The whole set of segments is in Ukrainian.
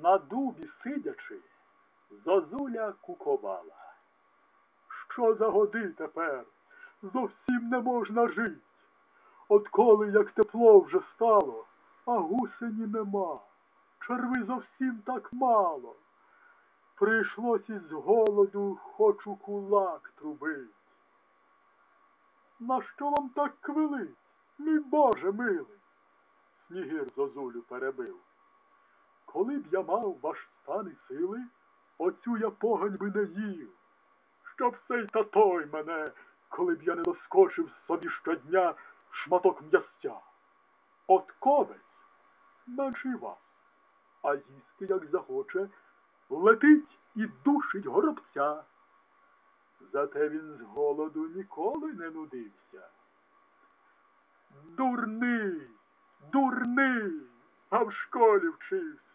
На дубі сидячи, зозуля кукувала. Що за годи тепер? Зовсім не можна жить. Отколи як тепло вже стало, а гусені нема. Черви зовсім так мало. Прийшлось із голоду хочу кулак трубить. На що вам так квилить, мій Боже милий? Снігир зозулю перебив. Коли б я мав ваш стан і сили, оцю я погань би не їв. Щоб сей та той мене, коли б я не доскочив собі щодня шматок м'ястя. От ковець менший вас, а їсти, як захоче, летить і душить горобця. Зате він з голоду ніколи не нудився. Дурний, дурний, а в школі вчився,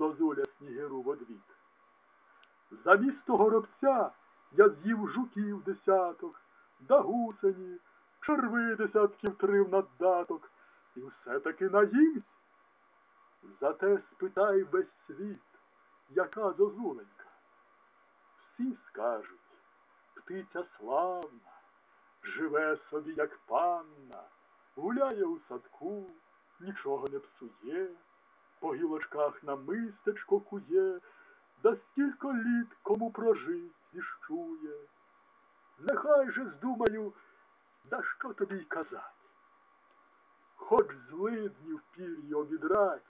зозуля снігиру в одвік. Замість горобця я з'їв жуків десяток, да гусені, черви десятків три в наддаток, і все-таки наївсь. Зате спитай весь світ, яка зозуленька. Всі скажуть, птиця славна, живе собі, як панна, гуляє у садку, нічого не псує, по гілочках на мистечко кує, да стільки літ кому прожить віщує. Нехай же здумаю, да що тобі й казать. Хоч злиднів пір'ї обідрать,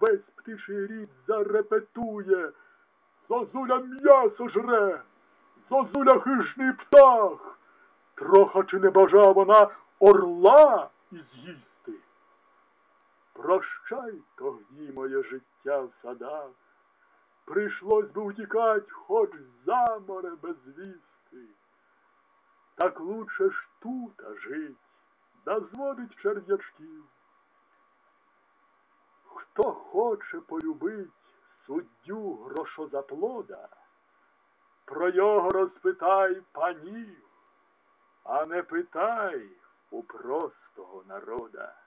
весь птичий рід зарепетує, зозуля м'ясо жре, зозуля хижний птах, троха чи не бажа вона орла і з'їсти. Прощай тогді моє життя в садах, прийшлось би утікать хоч за море без вісти. Так лучше ж тута жить, да зводить черв'ячків. Хто хоче полюбить суддю грошозаплода, про його розпитай панів, а не питай у простого народа.